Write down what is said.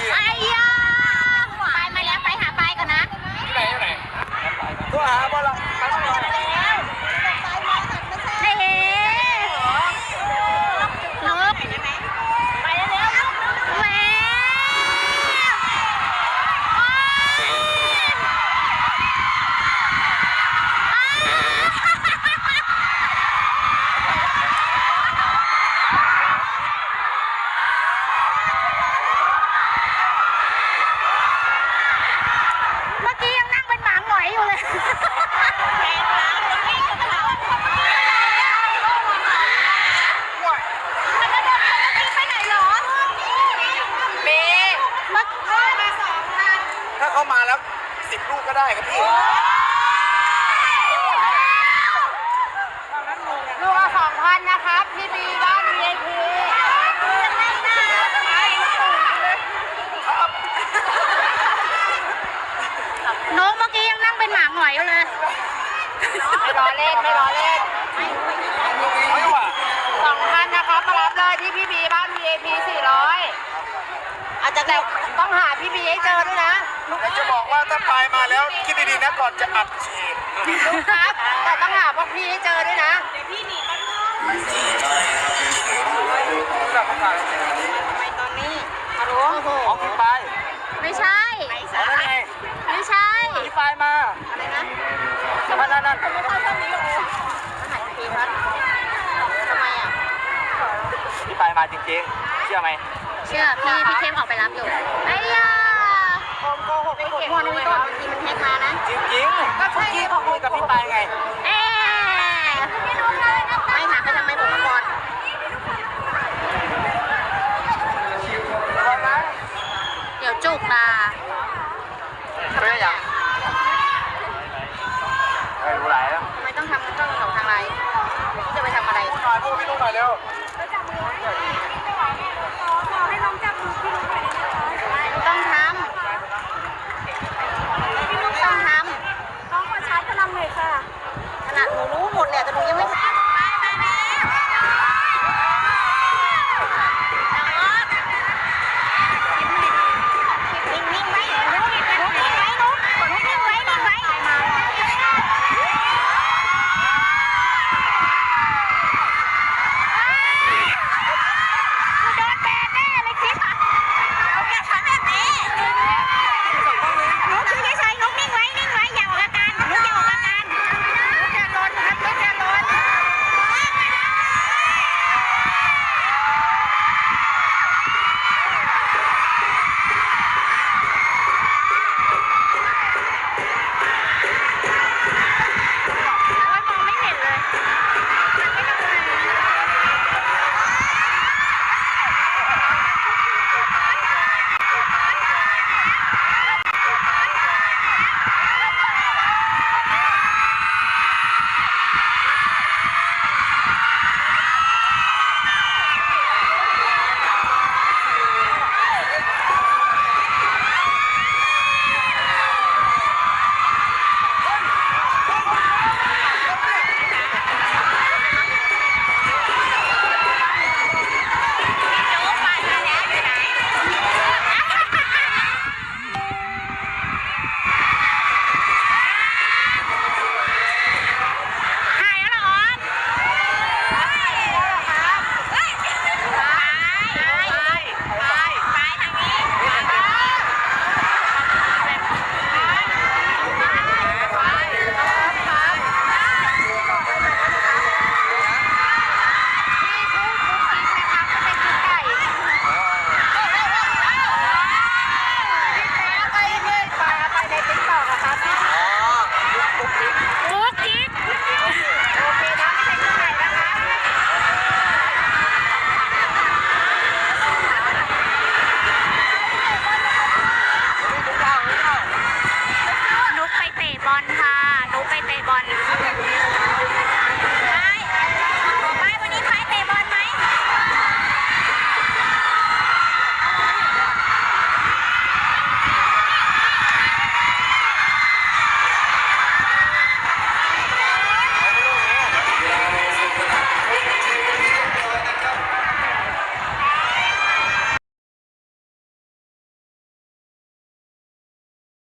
กี้ไอ้ยาไปมาแล้วไปหาไปก่อนนะ ที่ไหนที่ไหน ตัวหาบ่ละไปมาแล้ว เฮ้ลบไปเร็วแหวเมื่อกี้ยังนั่งเป็นหมาหงอยอยู่เลย ไปไหนเหรอเม มาถ้าเขามาแล้วสิบลูกก็ได้ครับพี่ลูกละสองพันนะครับพี่บีบ้าน VIP น้องเมื่อกี้ยังนั่งเป็นหมาหงอยอยู่เลย ไม่รอเล่นไม่รอเล่นไม่ว่าสองพันนะครับมารับเลยที่พี่บีบ้าน VIP สี่ร้อยอาจจะแต่ ต้องหาพี่บีให้เจอด้วยนะแต่จะบอกว่าถ้าปลายมาแล้วคิดดีๆนะก่อนจะอัดฉีดครับ แต่ต้องหาพวกพี่ให้เจอด้วยนะรู้จักภาษาไปตอนนี้ฮัลโหลโอ้โหของพี่ปลายไม่ใช่เอาแล้วไงไม่ใช่พี่ปลายมา อะไรนะนั่นนั่นนั่นไม่ค่อยชอบนี้หรออาหารฟรีครับทำไมอะพี่ปลายมาจริงๆ เชื่อไหม เชื่อพี่พี่เข้มออกไปรับอยู่ไอ้ยาโกหกไปหมดพ่อนุ่มต้นบางทีมันแทกมานะจริงจริงก็ใช่กี้เขาคุยกับพี่ไปไงเอ๊ไม่หามไปทำไมผมก็หมดเดี๋ยวจุกนะไม่องอยังไม่รู้ไรอะทำไมต้องทำต้องของทางไรจะไปทำอะไรถ่ายพวกพี่ลูกหน่อยเร็ว